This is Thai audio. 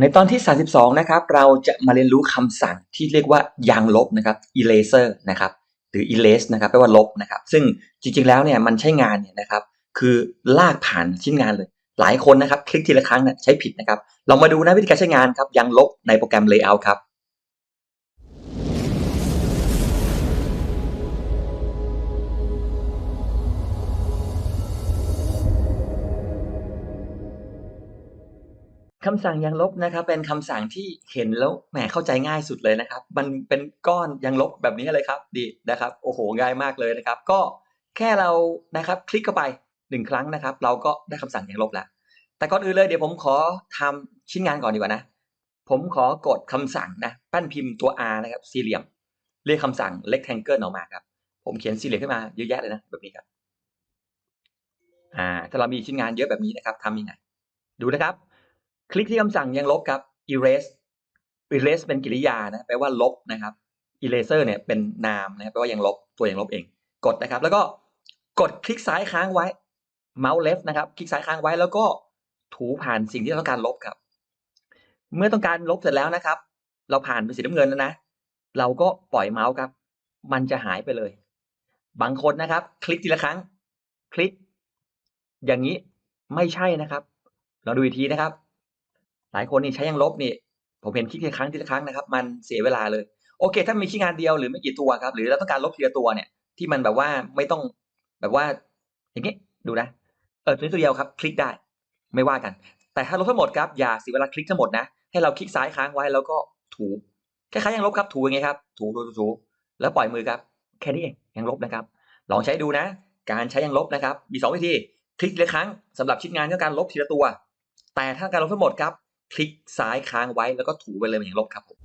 ในตอนที่ 32 นะครับ เราจะมาเรียนรู้คำสั่งที่เรียกว่ายางลบนะครับ eraser นะครับ หรือ erase นะครับแปลว่าลบนะครับ ซึ่งจริงๆ แล้วเนี่ยมันใช้งานเนี่ยนะครับ คือลากผ่านชิ้นงานเลย หลายคนนะครับ คลิกทีละครั้งเนี่ยใช้ผิดนะครับ ลองมาดูนะวิธีการใช้งานครับยางลบในโปรแกรม layout ครับ คำสั่งยางลบนะครับ เป็นคำสั่งที่เห็นแล้วแหมเข้าใจง่ายสุดเลยนะครับ มันเป็นก้อนยางลบแบบนี้เลยครับ ดีนะครับ โอ้โหง่ายมากเลยนะครับ ก็แค่เรานะครับ คลิกเข้าไปหนึ่งครั้งนะครับ เราก็ได้คำสั่งยางลบแล้วแต่ก่อนอื่นเลยเดี๋ยวผมขอทำชิ้นงานก่อนดีกว่านะ ผมขอกดคำสั่งนะแป้นพิมพ์ตัว R นะครับ สี่เหลี่ยม เรียกคำสั่ง rectangle ออกมาครับ ผมเขียนสี่เหลี่ยมขึ้นมาเยอะแยะเลยนะแบบนี้ครับอ่าถ้าเรามีชิ้นงานเยอะแบบนี้นะครับทำยังไง ดูนะครับ คลิกที่คำสั่งยังลบครับ erase erase เป็นกริยานะแปลว่าลบนะครับ eraser เนี่ยเป็นนามนะครับแปลว่ายังลบตัวยังลบเอง กดนะครับ แล้วก็กดคลิกซ้ายค้างไว้ mouse left นะครับ คลิกซ้ายค้างไว้แล้วก็ถูผ่านสิ่งที่เราต้องการลบครับ เมื่อต้องการลบเสร็จแล้วนะครับ เราผ่านเป็นสีน้ำเงินแล้วนะ เราก็ปล่อยเมาส์ครับ มันจะหายไปเลย บางคนนะครับ คลิกทีละครั้ง คลิก อย่างนี้ไม่ใช่นะครับ เราดูอีกทีนะครับ หลายคนนี่ใช้ยังลบนี่ ผมเห็นคลิกทีละครั้งทีละครั้งนะครับ มันเสียเวลาเลย โอเค ถ้ามีชิ้งานเดียวหรือไม่กี่ตัวครับ หรือเราต้องการลบทีละตัวเนี่ย ที่มันแบบว่าไม่ต้องแบบว่า อย่างนี้ดูนะ เออตัวนี้ตัวเดียวครับ คลิกได้ ไม่ว่ากัน แต่ถ้าลบทั้งหมดครับ อย่าเสียเวลาคลิกทั้งหมดนะ ให้เราคลิกซ้ายค้างไว้แล้วก็ถูคล้ายๆยังลบครับ ถูอย่างไงครับ ถูถูถูแล้วปล่อยมือครับ แค่นี้เองยังลบนะครับ ลองใช้ดูนะ การใช้ยังลบนะครับ มีสองวิธี คลิกทีละครั้งสำหรับชิ้นงานที่ต้องการลบทีละตัว แต่ถ้าการลบทั้งหมดครับ คลิกซ้ายค้างไว้แล้วก็ถูไปเลยมันยังลบครับผม